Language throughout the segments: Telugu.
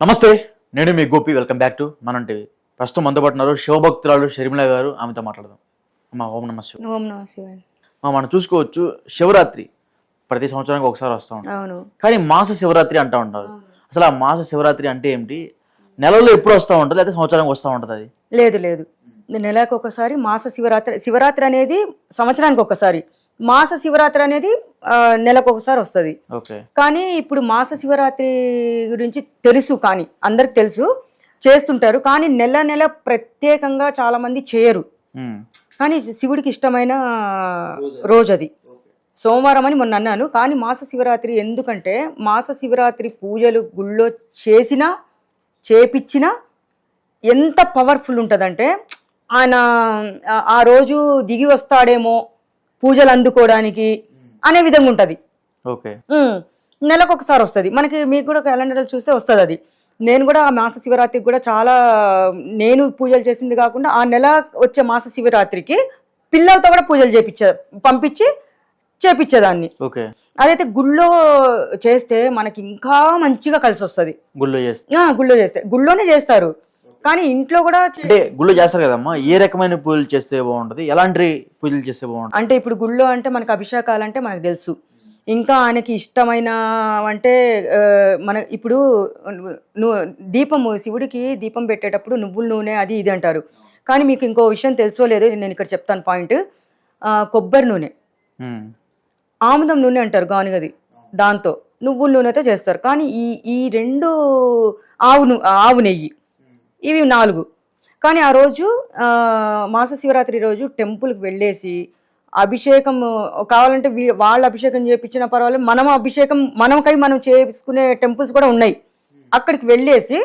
నమస్తే నేను మీ Gopi welcome back to Manam TV. ప్రస్తుతం ఉన్నారు శివభక్తురాలు షర్మిల గారు ఆమెతో మాట్లాడదాం. అమ్మా ఓం నమ శివ ఓం నమ శివాయ. అమ్మా, మనం చూసుకోవచ్చు శివరాత్రి ప్రతి సంవత్సరానికి ఒకసారి వస్తూ ఉంటాం. అవును. కానీ మాస శివరాత్రి అంటూ ఉంటారు. అసలు ఆ మాస శివరాత్రి అంటే ఏమిటి? నెలలో ఎప్పుడు వస్తూ ఉంటుంది లేదా సంవత్సరానికి వస్తూ ఉంటుంది అది? లేదు లేదు. నెలకు ఒకసారి మాస శివరాత్రి శివరాత్రి అనేది సంవత్సరానికి ఒకసారి. మాస శివరాత్రి అనేది నెలకు ఒకసారి వస్తుంది. ఓకే. కానీ ఇప్పుడు మాస శివరాత్రి గురించి తెలుసు కానీ అందరికి తెలుసు చేస్తుంటారు. కానీ నెల నెల ప్రత్యేకంగా చాలా మంది చేయరు. కానీ శివుడికి ఇష్టమైన రోజు అది సోమవారం అని మొన్న అన్నాను. కానీ మాస శివరాత్రి ఎందుకంటే మాస శివరాత్రి పూజలు గుళ్ళో చేసినా చేపిచ్చినా ఎంత పవర్ఫుల్ ఉంటుందంటే ఆయన ఆ రోజు దిగి వస్తాడేమో పూజలు అందుకోవడానికి అనే విధంగా ఉంటుంది. ఓకే. నెలకు ఒకసారి వస్తుంది. మనకి మీకు కూడా క్యాలెండర్ చూస్తే వస్తుంది అది. నేను కూడా ఆ మాస శివరాత్రికి కూడా చాలా నేను పూజలు చేసింది కాకుండా ఆ నెల వచ్చే మాస శివరాత్రికి పిల్లలతో కూడా పూజలు చేపించే పంపించి చేపించేదాన్ని ఓకే. అదైతే గుళ్ళో చేస్తే మనకి ఇంకా మంచిగా కలిసి వస్తుంది గుళ్ళో చేస్తే. గుళ్ళో చేస్తే. గుళ్ళోనే చేస్తారు. కానీ ఇంట్లో కూడా అంటే గుళ్ళో చేస్తారు కదమ్మా. ఏ రకమైన పూజలు చేస్తే బాగుంటుంది? ఎలాంటి పూజలు చేస్తే బాగుంటుంది? అంటే ఇప్పుడు గుళ్ళో అంటే మనకు అభిషేకాలు అంటే మనకు తెలుసు. ఇంకా ఆయనకి ఇష్టమైన అంటే మన ఇప్పుడు నువ్వు దీపము శివుడికి దీపం పెట్టేటప్పుడు నువ్వుల నూనె అది ఇది అంటారు. కానీ మీకు ఇంకో విషయం తెలుసో లేదో నేను ఇక్కడ చెప్తాను పాయింట్. కొబ్బరి నూనె. ఆముదం నూనె అంటారు గానుగది. దాంతో నువ్వుల నూనెతో చేస్తారు. కానీ ఈ ఈ రెండు ఆవు ఆవు నెయ్యి. ఇవి నాలుగు. కానీ ఆ రోజు మాస శివరాత్రి రోజు టెంపుల్కి వెళ్ళేసి అభిషేకం కావాలంటే వాళ్ళ అభిషేకం చేయించిన పర్వాలేదు మనం అభిషేకం మనకై మనం చేసుకునే టెంపుల్స్ కూడా ఉన్నాయి. అక్కడికి వెళ్ళేసి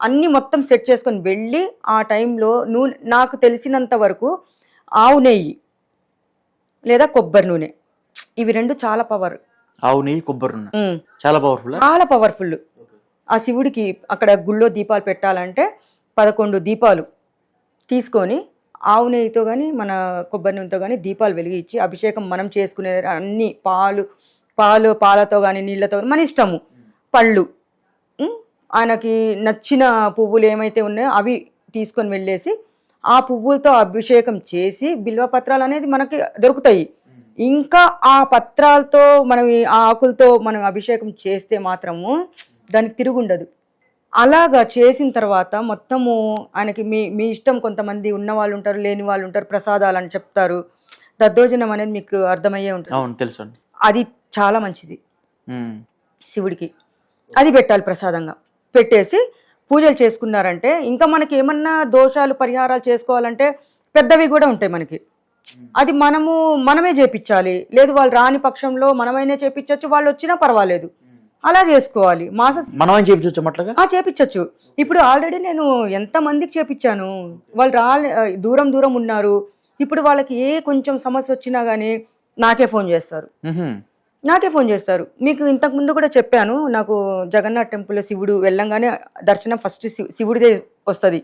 అన్ని మొత్తం సెట్ చేసుకొని వెళ్ళి ఆ టైంలో నూనె నాకు తెలిసినంత వరకు ఆవు నెయ్యి లేదా కొబ్బరి నూనె. ఇవి రెండు చాలా పవర్. ఆవు నెయ్యి కొబ్బరి నూనె. చాలా పవర్ఫుల్ చాలా పవర్ఫుల్. ఆ శివుడికి అక్కడ గుళ్ళో దీపాలు పెట్టాలంటే పదకొండు దీపాలు తీసుకొని ఆవు నెయ్యితో కానీ మన కొబ్బరి నూనెతో కానీ దీపాలు వెలిగించి అభిషేకం మనం చేసుకునే అన్ని పాలు పాలు పాలతో కానీ నీళ్ళతో మన ఇష్టము. పళ్ళు. ఆయనకి నచ్చిన పువ్వులు ఏమైతే ఉన్నాయో అవి తీసుకొని వెళ్ళేసి ఆ పువ్వులతో అభిషేకం చేసి బిల్వ పత్రాలు అనేది మనకి దొరుకుతాయి. ఇంకా ఆ పత్రాలతో మనం ఆ ఆకులతో మనం అభిషేకం చేస్తే మాత్రము దానికి తిరుగుండదు. అలాగా చేసిన తర్వాత మొత్తము ఆయనకి మీ మీ ఇష్టం కొంతమంది ఉన్న వాళ్ళు ఉంటారు లేని వాళ్ళు ఉంటారు ప్రసాదాలు అని చెప్తారు. దద్దోజనం అనేది మీకు అర్థమయ్యే ఉంటుంది. అవును తెలుసు అది చాలా మంచిది. శివుడికి. అది పెట్టాలి ప్రసాదంగా. పెట్టేసి పూజలు చేసుకున్నారంటే ఇంకా మనకి ఏమన్నా దోషాలు పరిహారాలు చేసుకోవాలంటే పెద్దవి కూడా ఉంటాయి మనకి. అది మనము మనమే చేపించాలి. లేదు వాళ్ళు రాని పక్షంలో మనమైనా చేపించవచ్చు వాళ్ళు వచ్చినా పర్వాలేదు. అలా చేసుకోవాలి. మాస మనం ఆ చేపించవచ్చు ఇప్పుడు ఆల్రెడీ నేను ఎంత మందికి చేపించాను? వాళ్ళు రాలే దూరం దూరం ఉన్నారు. ఇప్పుడు వాళ్ళకి ఏ కొంచెం సమస్య వచ్చినా కానీ నాకే ఫోన్ చేస్తారు. నాకే ఫోన్ చేస్తారు. మీకు ఇంతకు ముందు కూడా చెప్పాను నాకు జగన్నాథ్ టెంపుల్ శివుడు వెళ్ళంగానే దర్శనం ఫస్ట్ శివ- శివుడిదే వస్తుంది.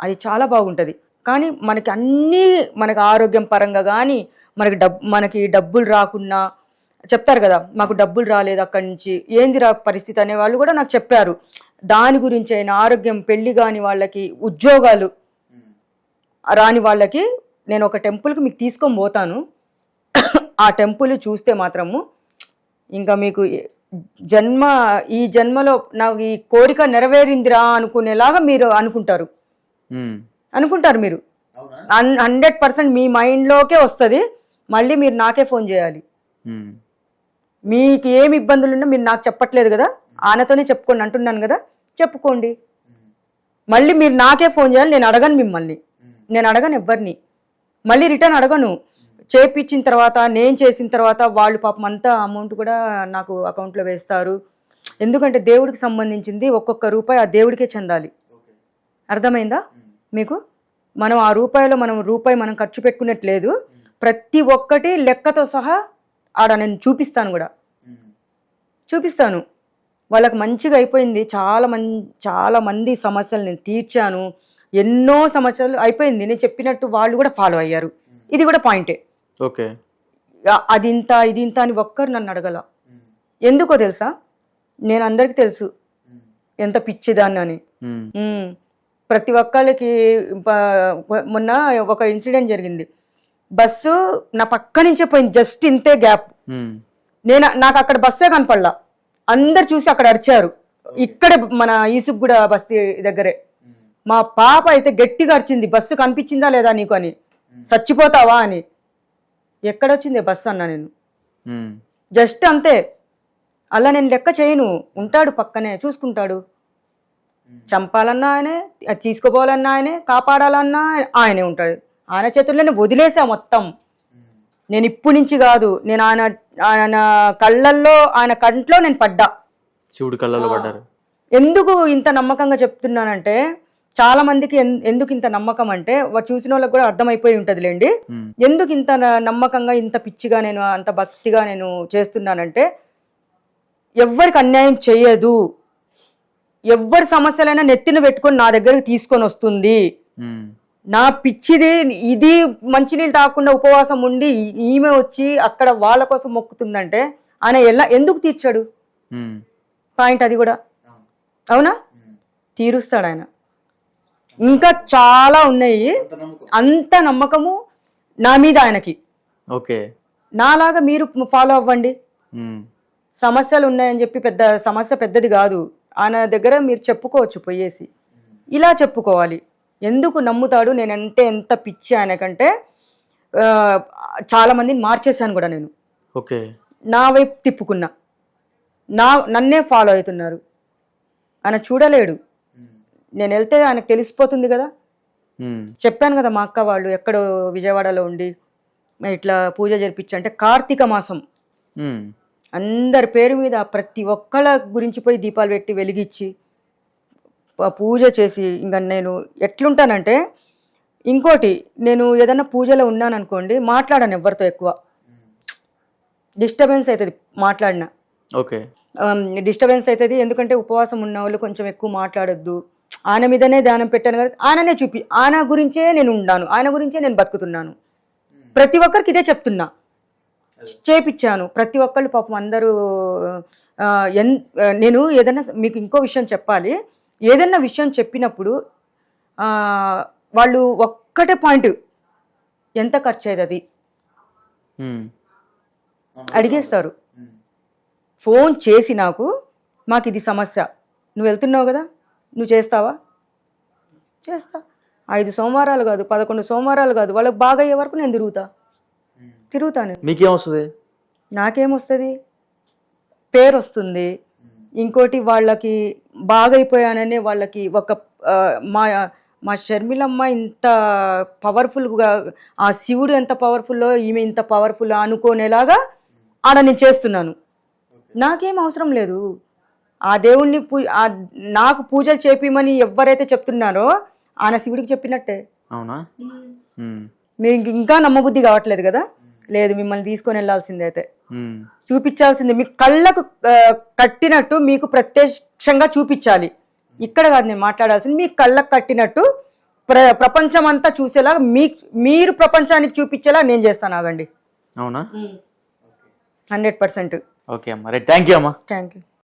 అది చాలా బాగుంటుంది. కానీ మనకి అన్నీ మనకి ఆరోగ్యం పరంగా కానీ మనకి డబ్ మనకి డబ్బులు రాకున్నా చెప్తారు కదా మాకు డబ్బులు రాలేదు అక్కడి నుంచి ఏంది రా పరిస్థితి అనే వాళ్ళు కూడా నాకు చెప్పారు. దాని గురించి అయినా ఆరోగ్యం పెళ్ళి కాని వాళ్ళకి ఉద్యోగాలు రాని వాళ్ళకి నేను ఒక టెంపుల్కి మీకు తీసుకొని పోతాను. ఆ టెంపుల్ చూస్తే మాత్రము ఇంకా మీకు జన్మ ఈ జన్మలో నాకు ఈ కోరిక నెరవేరిందిరా అనుకునేలాగా మీరు అనుకుంటారు. అనుకుంటారు మీరు. హండ్రెడ్ పర్సెంట్ మీ మైండ్లోకే వస్తుంది. మళ్ళీ మీరు నాకే ఫోన్ చేయాలి. మీకు ఏమి ఇబ్బందులు ఉన్నా మీరు నాకు చెప్పట్లేదు కదా? ఆయనతోనే చెప్పుకోండి అంటున్నాను కదా? చెప్పుకోండి. మళ్ళీ మీరు నాకే ఫోన్ చేయాలి నేను అడగను మిమ్మల్ని. నేను అడగను ఎవ్వరిని. మళ్ళీ రిటర్న్ అడగను. చేపించిన తర్వాత నేను చేసిన తర్వాత వాళ్ళు పాపం అంతా అమౌంట్ కూడా నాకు అకౌంట్లో వేస్తారు. ఎందుకంటే దేవుడికి సంబంధించింది ఒక్కొక్క రూపాయి ఆ దేవుడికే చెందాలి. అర్థమైందా? మీకు? మనం ఆ రూపాయిలో మనం రూపాయి మనం ఖర్చు పెట్టుకున్నట్లేదు ప్రతి ఒక్కటి లెక్కతో సహా ఆడ నేను చూపిస్తాను కూడా. చూపిస్తాను. వాళ్ళకి మంచిగా అయిపోయింది. చాలా మంది చాలా మంది సమస్యలు నేను తీర్చాను. ఎన్నో సమస్యలు అయిపోయింది. నేను చెప్పినట్టు వాళ్ళు కూడా ఫాలో అయ్యారు. ఇది కూడా పాయింటే ఓకే. అది ఇంత ఇది ఇంత అని ఒక్కరు నన్ను అడగల. ఎందుకో తెలుసా? నేను అందరికీ తెలుసు. ఎంత పిచ్చిదాన్ని అని. ప్రతి ఒక్కళ్ళకి మొన్న ఒక ఇన్సిడెంట్ జరిగింది. బస్సు నా పక్క నుంచే పోయింది జస్ట్ ఇంతే గ్యాప్ ఉమ్, నేను నాకు అక్కడ బస్సే కనపడలా. అందరు చూసి అక్కడ అరిచారు. ఇక్కడ మన ఈసుగూడ బస్తీ దగ్గరే. మా పాప అయితే గట్టిగా అరిచింది బస్సు కనిపించిందా లేదా నీకు అని. చచ్చిపోతావా అని. ఎక్కడొచ్చింది బస్సు అన్నా నేను. ఉమ్, జస్ట్ అంతే. అలా నేను లెక్క చేయను. ఉంటాడు పక్కనే చూసుకుంటాడు. చంపాలన్నా ఆయనే తీసుకోపోవాలన్నా ఆయనే కాపాడాలన్నా ఆయనే ఉంటాడు. ఆయన చేతుల్లోనే వదిలేసా మొత్తం. నేను ఇప్పటి నుంచి కాదు నేను ఆయన ఆయన కళ్ళల్లో ఆయన కంట్లో నేను పడ్డా. శివుడి కళ్ళలో పడ్డారు. ఎందుకు ఇంత నమ్మకంగా చెప్తున్నానంటే చాలా మందికి ఎందుకు ఇంత నమ్మకం అంటే వా- చూసిన వాళ్ళకి కూడా అర్థమైపోయి ఉంటదిలేండి. ఎందుకు ఇంత నమ్మకంగా ఇంత పిచ్చిగా నేను అంత భక్తిగా నేను చేస్తున్నానంటే ఎవ్వరికి అన్యాయం చేయదు ఎవ్వరి సమస్యలైనా నెత్తిన పెట్టుకొని నా దగ్గరికి తీసుకొని వస్తుంది. నా పిచ్చిది ఇది మంచినీళ్ళు తాగకుండా ఉపవాసం ఉండి ఈమె వచ్చి అక్కడ వాళ్ళ కోసం మొక్కుతుందంటే ఆయన ఎలా ఎందుకు తీర్చాడు? పాయింట్ అది కూడా. అవునా? తీరుస్తాడు ఆయన. ఇంకా చాలా ఉన్నాయి. అంత నమ్మకము నా మీద ఆయనకి. ఓకే. నాలాగా మీరు ఫాలో అవ్వండి. సమస్యలు ఉన్నాయని చెప్పి పెద్ద సమస్య పెద్దది కాదు. ఆయన దగ్గర మీరు చెప్పుకోవచ్చు పోయేసి. ఇలా చెప్పుకోవాలి. ఎందుకు నమ్ముతాడు? నేను అంటే ఎంత పిచ్చి ఆయనకంటే ఆ, చాలా మందిని మార్చేశాను కూడా నేను. ఓకే. నా వైపు తిప్పుకున్నా. నా నన్నే ఫాలో అవుతున్నారు. ఆయన చూడలేడు. నేను వెళ్తే ఆయనకు తెలిసిపోతుంది కదా. చెప్పాను కదా మా అక్క వాళ్ళు ఎక్కడో విజయవాడలో ఉండి ఇట్లా పూజ జరిపించి అంటే కార్తీక మాసం. అందరి పేరు మీద ప్రతి ఒక్కళ్ళ గురించి పోయి దీపాలు పెట్టి వెలిగించి పూజ చేసి ఇంకా నేను ఎట్లుంటానంటే ఇంకోటి నేను ఏదన్నా పూజలో ఉన్నాను అనుకోండి మాట్లాడాను ఎవరితో ఎక్కువ. డిస్టర్బెన్స్ అవుతుంది మాట్లాడినా. ఓకే. డిస్టర్బెన్స్ అవుతుంది ఎందుకంటే ఉపవాసం ఉన్న వాళ్ళు కొంచెం ఎక్కువ మాట్లాడొద్దు. ఆయన మీదనే ధ్యానం పెట్టాను కదా ఆయననే చూపి ఆయన గురించే నేను ఉన్నాను ఆయన గురించే నేను బతుకుతున్నాను. ప్రతి ఒక్కరికి ఇదే చెప్తున్నా. చేపించాను ప్రతి ఒక్కళ్ళు పాపం అందరూ ఎన్ నేను ఏదైనా మీకు ఇంకో విషయం చెప్పాలి. ఏదైనా విషయం చెప్పినప్పుడు వాళ్ళు ఒక్కటే పాయింట్ ఎంత ఖర్చు అయ్యేది అది అడిగేస్తారు ఫోన్ చేసి నాకు మాకు ఇది సమస్య. నువ్వు వెళ్తున్నావు కదా? నువ్వు చేస్తావా? చేస్తా. ఐదు సోమవారాలు కాదు పదకొండు సోమవారాలు కాదు. వాళ్ళకి బాగా అయ్యే వరకు నేను తిరుగుతా. తిరుగుతాను. మీకేం వస్తుంది నాకేమొస్తుంది? పేరు వస్తుంది ఇంకోటి వాళ్ళకి బాగైపోయాననే వాళ్ళకి ఒక మా మా షర్మిలమ్మ ఇంత పవర్ఫుల్గా ఆ శివుడు ఎంత పవర్ఫుల్లో ఈమె ఇంత పవర్ఫుల్ అనుకోనేలాగా ఆడ నేను చేస్తున్నాను. నాకేం అవసరం లేదు. ఆ దేవుణ్ణి పూ ఆ నాకు పూజలు చేపిమని ఎవరైతే చెప్తున్నారో ఆయన శివుడికి చెప్పినట్టే. అవునా? మీరు ఇంక- ఇంకా నమ్మబుద్ధి కావట్లేదు కదా? లేదు మిమ్మల్ని తీసుకొని వెళ్ళాల్సిందే అయితే. చూపించాల్సిందే. మీ కళ్ళకు కట్టినట్టు మీకు ప్రత్యక్షంగా చూపించాలి. ఇక్కడ కాదు నేను మాట్లాడాల్సింది మీ కళ్ళకు కట్టినట్టు ప్ర ప్రపంచం అంతా చూసేలా మీ మీరు ప్రపంచానికి చూపించేలా నేను చేస్తాను ఆగండి. అవునా? Hundred percent. ఓకే అమ్మా. రైట్ థ్యాంక్ యూ అమ్మా. Thank you